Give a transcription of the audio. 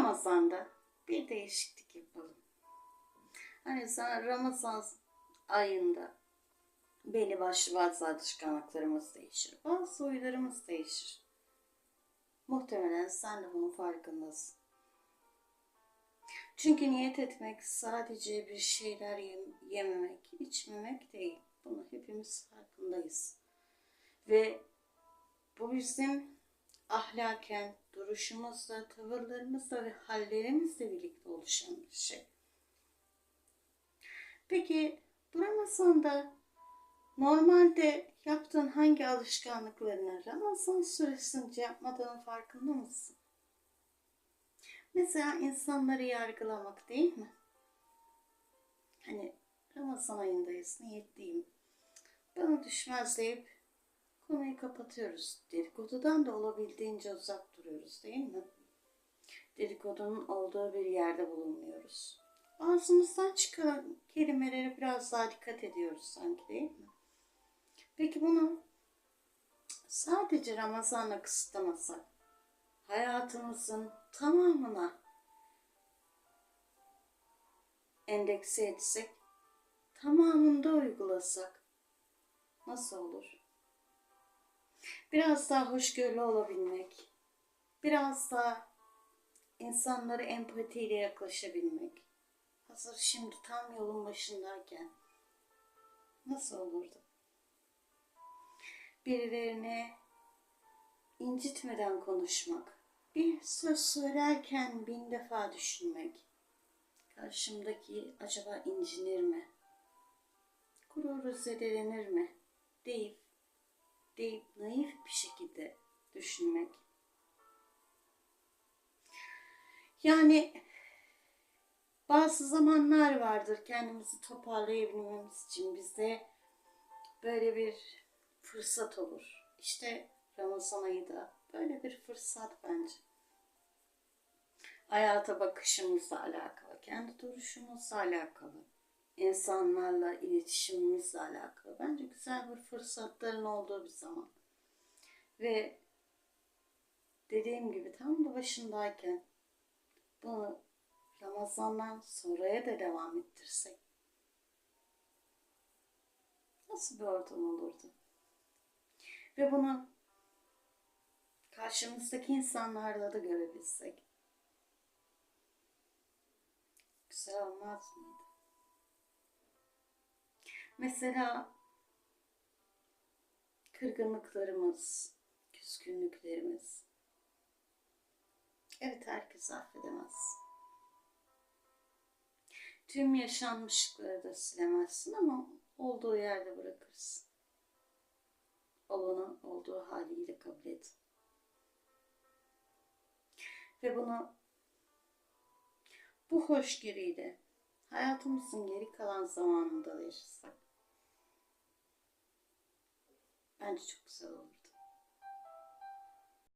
Ramazan'da bir değişiklik yapalım. Hani sen Ramazan ayında belli başlı bazı alışkanlıklarımız değişir. Bazı huylarımız değişir. Muhtemelen sen de bunun farkındasın. Çünkü niyet etmek sadece bir şeyler yem- yememek, içmemek değil. Bunu hepimiz farkındayız. Ve bu bizim ahlaken, duruşumuzla, tavırlarımızla ve hallerimizle birlikte oluşan bir şey. Peki bu Ramazan'da normalde yaptığın hangi alışkanlıklarını Ramazan süresince yapmadığın farkında mısın? Mesela insanları yargılamak değil mi? Hani Ramazan ayındayız, niyetliyim. Bana düşmez deyip konuyu kapatıyoruz. Dedikodudan da olabildiğince uzak duruyoruz değil mi? Dedikodunun olduğu bir yerde bulunmuyoruz. Ağzımızdan çıkan kelimelere biraz daha dikkat ediyoruz sanki değil mi? Peki bunu sadece Ramazan'la kısıtlamasak, hayatımızın tamamına endekse etsek, tamamında uygulasak nasıl olur? Biraz daha hoşgörülü olabilmek, biraz daha insanlara empatiyle yaklaşabilmek. Hazır şimdi tam yolun başındayken nasıl olurdu? Birilerine incitmeden konuşmak, bir söz söylerken bin defa düşünmek. Karşımdaki acaba incinir mi? Gururu zedelenir mi? Deyip, deyip naif bir şekilde düşünmek. Yani bazı zamanlar vardır kendimizi toparlayabilmemiz için bizde böyle bir fırsat olur. İşte Ramazan ayı da böyle bir fırsat bence. Hayata bakışımızla alakalı, kendi duruşumuzla alakalı, insanlarla iletişimimizle alakalı. Bence güzel bir fırsatların olduğu bir zaman. Ve dediğim gibi tam da başındayken bunu Ramazan'dan sonraya da devam ettirsek nasıl bir ortam olurdu? Ve bunu karşımızdaki insanlarla da görebilsek güzel olmaz mıydı? Mesela kırgınlıklarımız, küskünlüklerimiz. Evet herkes affedemez. Tüm yaşanmışlıkları da silemezsin ama olduğu yerde bırakırsın. Olanı olduğu haliyle kabul et. Ve bunu bu hoşgörüyle hayatımızın geri kalan zamanında da yaşasak bence çok güzel olur.